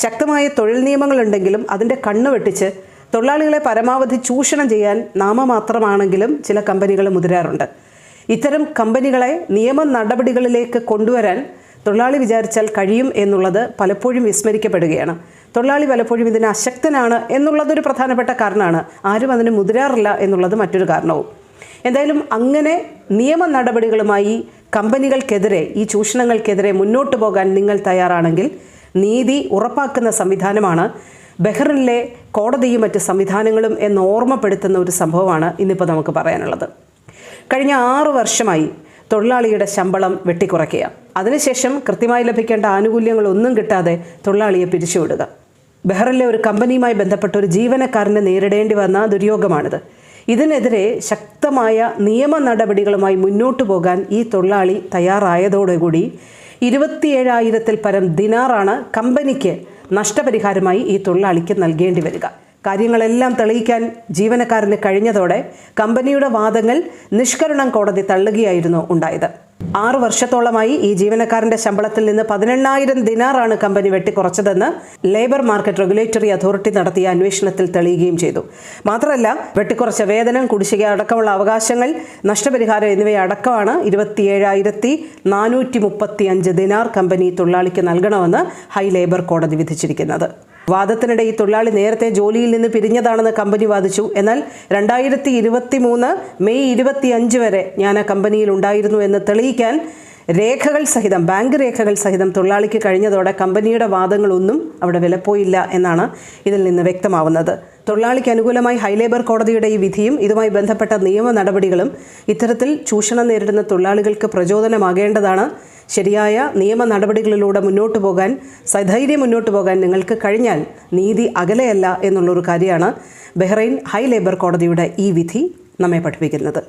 ശക്തമായ തൊഴിൽ നിയമങ്ങളുണ്ടെങ്കിലും അതിന്റെ കണ്ണ് വെട്ടിച്ച് തൊഴിലാളികളെ പരമാവധി ചൂഷണം ചെയ്യാൻ നാമമാത്രമാണെങ്കിലും ചില കമ്പനികൾ മുതിരാറുണ്ട്. ഇത്തരം കമ്പനികളെ നിയമ നടപടികളിലേക്ക് കൊണ്ടുവരാൻ തൊഴിലാളി വിചാരിച്ചാൽ കഴിയും എന്നുള്ളത് പലപ്പോഴും വിസ്മരിക്കപ്പെടുകയാണ്. തൊഴിലാളി പലപ്പോഴും ഇതിന് അശക്തനാണ് എന്നുള്ളതൊരു പ്രധാനപ്പെട്ട കാരണമാണ്. ആരും അതിന് മുതിരാറില്ല എന്നുള്ളത് മറ്റൊരു കാരണവും. എന്തായാലും അങ്ങനെ നിയമ നടപടികളുമായി കമ്പനികൾക്കെതിരെ ഈ ചൂഷണങ്ങൾക്കെതിരെ മുന്നോട്ട് പോകാൻ നിങ്ങൾ തയ്യാറാണെങ്കിൽ നീതി ഉറപ്പാക്കുന്ന സംവിധാനമാണ്. ബഹ്റിനിലെ കോടതിയും മറ്റ് സംവിധാനങ്ങളും എന്ന് ഓർമ്മപ്പെടുത്തുന്ന ഒരു സംഭവമാണ് ഇന്നിപ്പോൾ നമുക്ക് പറയാനുള്ളത്. കഴിഞ്ഞ ആറ് വർഷമായി തൊഴിലാളിയുടെ ശമ്പളം വെട്ടിക്കുറയ്ക്കുക. അതിനുശേഷം കൃത്യമായി ലഭിക്കേണ്ട ആനുകൂല്യങ്ങളൊന്നും കിട്ടാതെ തൊഴിലാളിയെ പിരിച്ചുവിടുക. ബെഹ്റിലെ ഒരു കമ്പനിയുമായി ബന്ധപ്പെട്ട ഒരു ജീവനക്കാരനെ നേരിടേണ്ടി വന്ന ദുര്യോഗമാണിത്. ഇതിനെതിരെ ശക്തമായ നിയമ നടപടികളുമായി മുന്നോട്ടു പോകാൻ ഈ തൊഴിലാളി തയ്യാറായതോടുകൂടി ഇരുപത്തിയേഴായിരത്തിൽ പരം ദിനാറാണ് കമ്പനിക്ക് നഷ്ടപരിഹാരമായി ഈ തൊഴിലാളിക്ക് നൽകേണ്ടി വരിക. കാര്യങ്ങളെല്ലാം തെളിയിക്കാൻ ജീവനക്കാരന് കഴിഞ്ഞതോടെ കമ്പനിയുടെ വാദങ്ങൾ നിഷ്കരണം കോടതി തള്ളുകയായിരുന്നു ഉണ്ടായത്. ആറു വർഷത്തോളമായി ഈ ജീവനക്കാരന്റെ ശമ്പളത്തിൽ നിന്ന് പതിനെണ്ണായിരം ദിനാറാണ് കമ്പനി വെട്ടിക്കുറച്ചതെന്ന് ലേബർ മാർക്കറ്റ് റെഗുലേറ്ററി അതോറിറ്റി നടത്തിയ അന്വേഷണത്തിൽ തെളിയുകയും ചെയ്തു. മാത്രമല്ല വെട്ടിക്കുറച്ച വേതനം കുടിശ്ശിക അടക്കമുള്ള അവകാശങ്ങൾ നഷ്ടപരിഹാരം എന്നിവയടക്കമാണ് ഇരുപത്തിയേഴായിരത്തി നാനൂറ്റി മുപ്പത്തി അഞ്ച് ദിനാർ കമ്പനി തൊഴിലാളിക്ക് നൽകണമെന്ന് ഹൈ ലേബർ കോടതി വിധിച്ചിരിക്കുന്നത്. വാദത്തിനിടെ ഈ തൊഴിലാളി നേരത്തെ ജോലിയിൽ നിന്ന് പിരിഞ്ഞതാണെന്ന് കമ്പനി വാദിച്ചു. എന്നാൽ രണ്ടായിരത്തി ഇരുപത്തി മൂന്ന് മെയ് ഇരുപത്തി അഞ്ച് വരെ ഞാൻ ആ കമ്പനിയിൽ ഉണ്ടായിരുന്നു എന്ന് തെളിയിക്കാൻ രേഖകൾ സഹിതം ബാങ്ക് രേഖകൾ സഹിതം തൊഴിലാളിക്ക് കഴിഞ്ഞതോടെ കമ്പനിയുടെ വാദങ്ങളൊന്നും അവിടെ വിലപ്പോയില്ല എന്നാണ് ഇതിൽ നിന്ന് വ്യക്തമാവുന്നത്. തൊഴിലാളിക്ക് അനുകൂലമായി ഹൈലേബർ കോടതിയുടെ ഈ വിധിയും ഇതുമായി ബന്ധപ്പെട്ട നിയമ നടപടികളും ഇത്തരത്തിൽ ചൂഷണം നേരിടുന്ന തൊഴിലാളികൾക്ക് പ്രചോദനമാകേണ്ടതാണ് ശരിയായ നിയമ നടപടികളിലൂടെ മുന്നോട്ട് പോകാൻ സധൈര്യം മുന്നോട്ട് പോകാൻ നിങ്ങൾക്ക് കഴിഞ്ഞാൽ നീതി അകലെയല്ല എന്നുള്ളൊരു കാര്യമാണ് ബഹ്റൈൻ ഹൈ ലേബർ കോടതിയുടെ ഈ വിധി നമ്മെ പഠിപ്പിക്കുന്നത്.